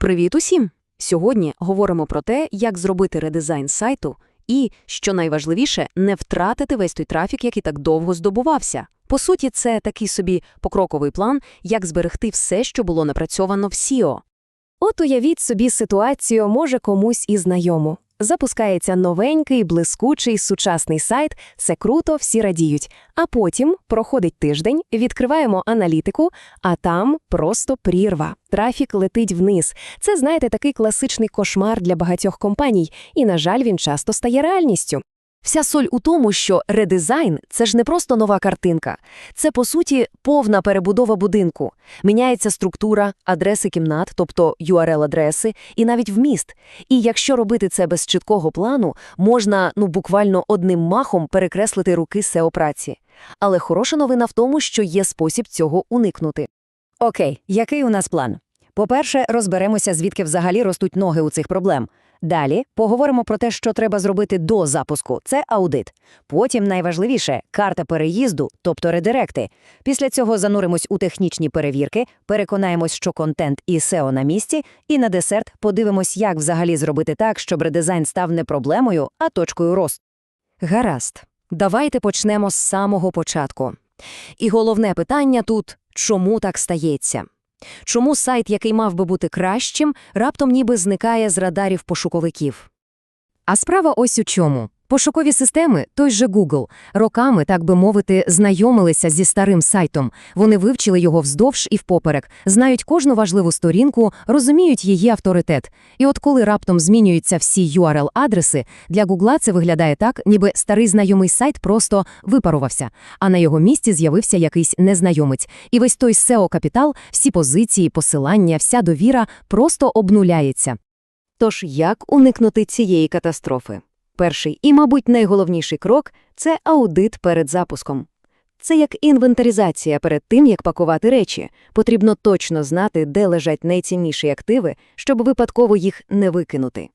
Привіт усім! Сьогодні говоримо про те, як зробити редизайн сайту і, що найважливіше, не втратити весь той трафік, який так довго здобувався. По суті, це такий собі покроковий план, як зберегти все, що було напрацьовано в SEO. От уявіть собі ситуацію, може комусь і знайому. Запускається новенький, блискучий, сучасний сайт, все круто, всі радіють. А потім проходить тиждень, відкриваємо аналітику, а там просто прірва. Трафік летить вниз. Це, знаєте, такий класичний кошмар для багатьох компаній, і, на жаль, він часто стає реальністю. Вся соль у тому, що редизайн – це ж не просто нова картинка. Це, по суті, повна перебудова будинку. Міняється структура, адреси кімнат, тобто URL-адреси, і навіть вміст. І якщо робити це без чіткого плану, можна ну, буквально одним махом перекреслити руки SEO-праці. Але хороша новина в тому, що є спосіб цього уникнути. Окей, який у нас план? По-перше, розберемося, звідки взагалі ростуть ноги у цих проблем. Далі поговоримо про те, що треба зробити до запуску. Це аудит. Потім найважливіше карта переїзду, тобто редиректи. Після цього зануримось у технічні перевірки, переконаємось, що контент і SEO на місці, і на десерт подивимось, як взагалі зробити так, щоб редизайн став не проблемою, а точкою росту. Гаразд. Давайте почнемо з самого початку. І головне питання тут – чому так стається? Чому сайт, який мав би бути кращим, раптом ніби зникає з радарів пошуковиків? А справа ось у чому. Пошукові системи, той же Google, роками, так би мовити, знайомилися зі старим сайтом. Вони вивчили його вздовж і впоперек, знають кожну важливу сторінку, розуміють її авторитет. І от коли раптом змінюються всі URL-адреси, для Google це виглядає так, ніби старий знайомий сайт просто випарувався, а на його місці з'явився якийсь незнайомець. І весь той SEO-капітал, всі позиції, посилання, вся довіра просто обнуляється. Тож як уникнути цієї катастрофи? Перший і, мабуть, найголовніший крок – це аудит перед запуском. Це як інвентаризація перед тим, як пакувати речі. Потрібно точно знати, де лежать найцінніші активи, щоб випадково їх не викинути.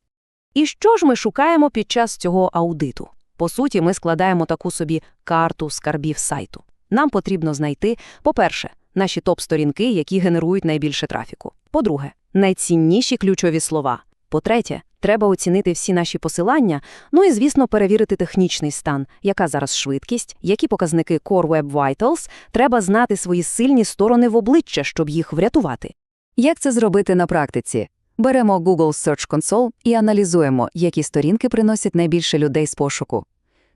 І що ж ми шукаємо під час цього аудиту? По суті, ми складаємо таку собі карту скарбів сайту. Нам потрібно знайти, по-перше, наші топ-сторінки, які генерують найбільше трафіку. По-друге, найцінніші ключові слова. По-третє, треба оцінити всі наші посилання, ну і, звісно, перевірити технічний стан, яка зараз швидкість, які показники Core Web Vitals, треба знати свої сильні сторони в обличчя, щоб їх врятувати. Як це зробити на практиці? Беремо Google Search Console і аналізуємо, які сторінки приносять найбільше людей з пошуку.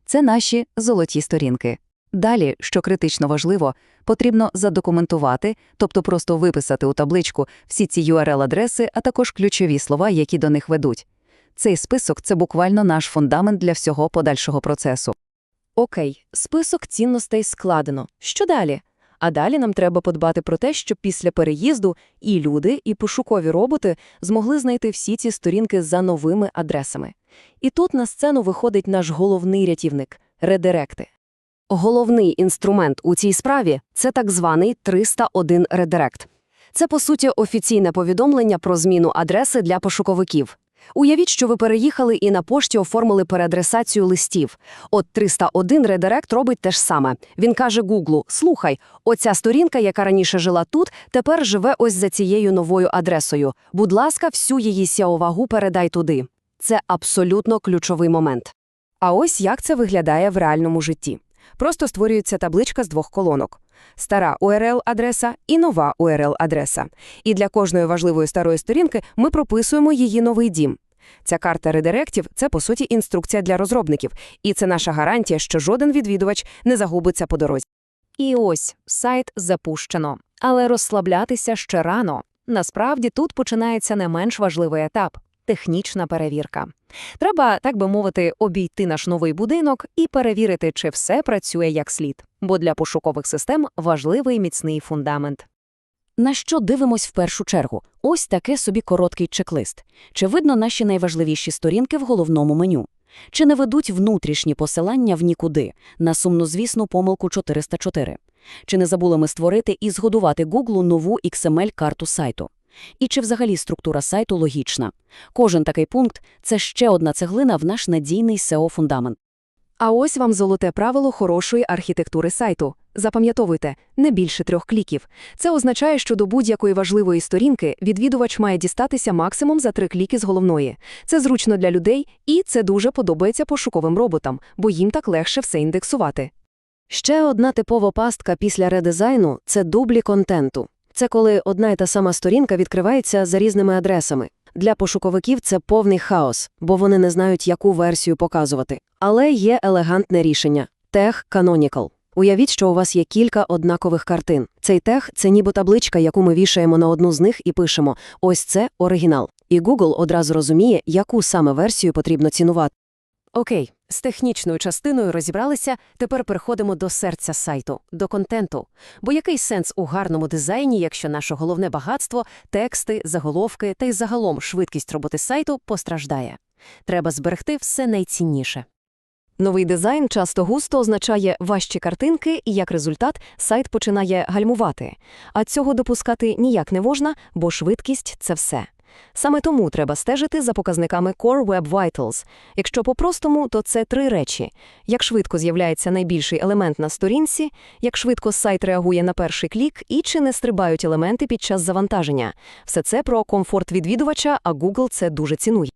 Це наші золоті сторінки. Далі, що критично важливо, потрібно задокументувати, тобто просто виписати у табличку всі ці URL-адреси, а також ключові слова, які до них ведуть. Цей список – це буквально наш фундамент для всього подальшого процесу. Окей, список цінностей складено. Що далі? А далі нам треба подбати про те, щоб після переїзду і люди, і пошукові роботи змогли знайти всі ці сторінки за новими адресами. І тут на сцену виходить наш головний рятівник – редиректи. Головний інструмент у цій справі – це так званий 301 редирект. Це, по суті, офіційне повідомлення про зміну адреси для пошуковиків. Уявіть, що ви переїхали і на пошті оформили переадресацію листів. От 301 редирект робить те ж саме. Він каже Гуглу: слухай, оця сторінка, яка раніше жила тут, тепер живе ось за цією новою адресою. Будь ласка, всю її SEO-вагу передай туди. Це абсолютно ключовий момент. А ось як це виглядає в реальному житті. Просто створюється табличка з двох колонок. Стара URL-адреса і нова URL-адреса. І для кожної важливої старої сторінки ми прописуємо її новий дім. Ця карта редиректів – це, по суті, інструкція для розробників, і це наша гарантія, що жоден відвідувач не загубиться по дорозі. І ось сайт запущено. Але розслаблятися ще рано. Насправді тут починається не менш важливий етап технічна перевірка. Треба, так би мовити, обійти наш новий будинок і перевірити, чи все працює як слід, бо для пошукових систем важливий міцний фундамент. На що дивимось в першу чергу? Ось таке собі короткий чек-лист. Чи видно наші найважливіші сторінки в головному меню? Чи не ведуть внутрішні посилання в нікуди, на сумнозвісну помилку 404? Чи не забули ми створити і згодувати Google нову XML-карту сайту? І чи взагалі структура сайту логічна? Кожен такий пункт – це ще одна цеглина в наш надійний SEO-фундамент. А ось вам золоте правило хорошої архітектури сайту. Запам'ятовуйте, не більше трьох кліків. Це означає, що до будь-якої важливої сторінки відвідувач має дістатися максимум за три кліки з головної. Це зручно для людей, і це дуже подобається пошуковим роботам, бо їм так легше все індексувати. Ще одна типова пастка після редизайну – це дублі контенту. Це коли одна і та сама сторінка відкривається за різними адресами. Для пошуковиків це повний хаос, бо вони не знають, яку версію показувати. Але є елегантне рішення – тег Canonical. Уявіть, що у вас є кілька однакових картин. Цей тег – це ніби табличка, яку ми вішаємо на одну з них і пишемо «Ось це оригінал». І Google одразу розуміє, яку саме версію потрібно цінувати. Окей, з технічною частиною розібралися, тепер переходимо до серця сайту, до контенту. Бо який сенс у гарному дизайні, якщо наше головне багатство, тексти, заголовки та й загалом швидкість роботи сайту постраждає? Треба зберегти все найцінніше. Новий дизайн часто густо означає важчі картинки, і як результат сайт починає гальмувати. А цього допускати ніяк не можна, бо швидкість – це все. Саме тому треба стежити за показниками Core Web Vitals. Якщо по-простому, то це три речі. Як швидко з'являється найбільший елемент на сторінці, як швидко сайт реагує на перший клік і чи не стрибають елементи під час завантаження. Все це про комфорт відвідувача, а Google це дуже цінує.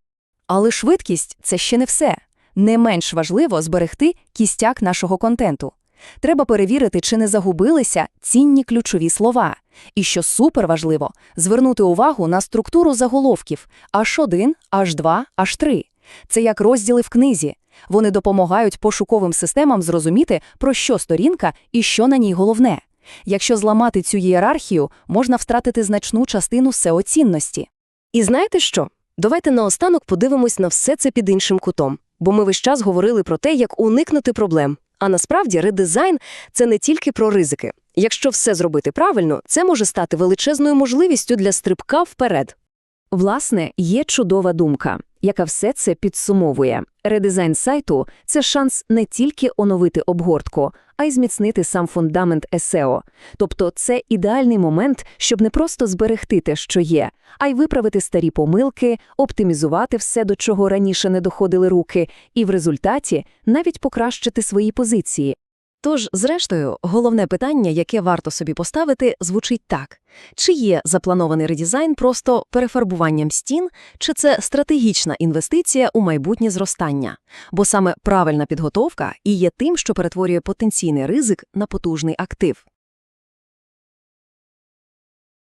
Але швидкість – це ще не все. Не менш важливо зберегти кістяк нашого контенту. Треба перевірити, чи не загубилися цінні ключові слова. І що суперважливо – звернути увагу на структуру заголовків H1, H2, H3. Це як розділи в книзі. Вони допомагають пошуковим системам зрозуміти, про що сторінка і що на ній головне. Якщо зламати цю ієрархію, можна втратити значну частину SEO-цінності. І знаєте що? Давайте наостанок подивимось на все це під іншим кутом. Бо ми весь час говорили про те, як уникнути проблем. А насправді редизайн – це не тільки про ризики. Якщо все зробити правильно, це може стати величезною можливістю для стрибка вперед. Власне, є чудова думка, яка все це підсумовує. Редизайн сайту – це шанс не тільки оновити обгортку, а й зміцнити сам фундамент SEO. Тобто це ідеальний момент, щоб не просто зберегти те, що є, а й виправити старі помилки, оптимізувати все, до чого раніше не доходили руки, і в результаті навіть покращити свої позиції. Тож, зрештою, головне питання, яке варто собі поставити, звучить так. Чи є запланований редизайн просто перефарбуванням стін, чи це стратегічна інвестиція у майбутнє зростання? Бо саме правильна підготовка і є тим, що перетворює потенційний ризик на потужний актив.